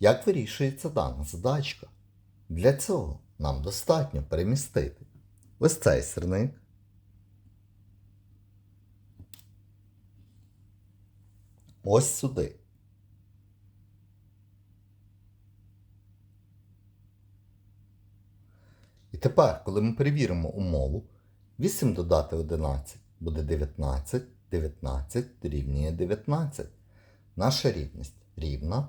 Як вирішується дана задачка? Для цього нам достатньо перемістити ось цей сирник. Ось сюди. І тепер, коли ми перевіримо умову, 8 додати 11 буде 19, 19 дорівнює 19. Наша рівність рівна.